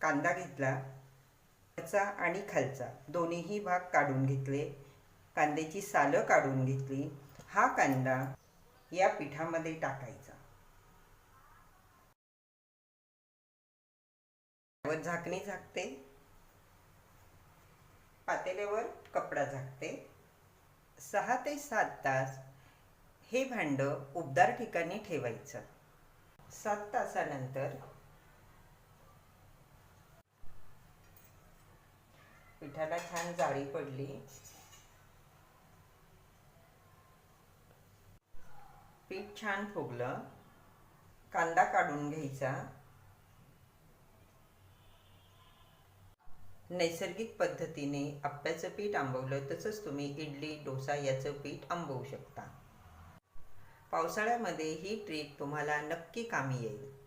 कांदा घेतला वरचा आणि खालचा. दोन्हीही भाग काढून घेतले. कांद्याची सालं काढून घेतली. हा कांदा या पिठामध्ये टाकायचा. झाकणी झाकते. पातेल्यावर कपडा झाकते. सहा ते सात तास हे भांडं उबदार ठिकाणी ठेवायचं. सात तासानंतर पिठाला छान जाळी पडली. पीठ छान फुगलं. कांदा काढून घ्यायचा. नैसर्गिक पद्धतीने आप्याचं पीठ आंबवलं तसंच तुम्ही इडली डोसा याचं पीठ आंबवू शकता. पावसाळ्यामध्ये ही ट्रीक तुम्हाला नक्की कामी येईल.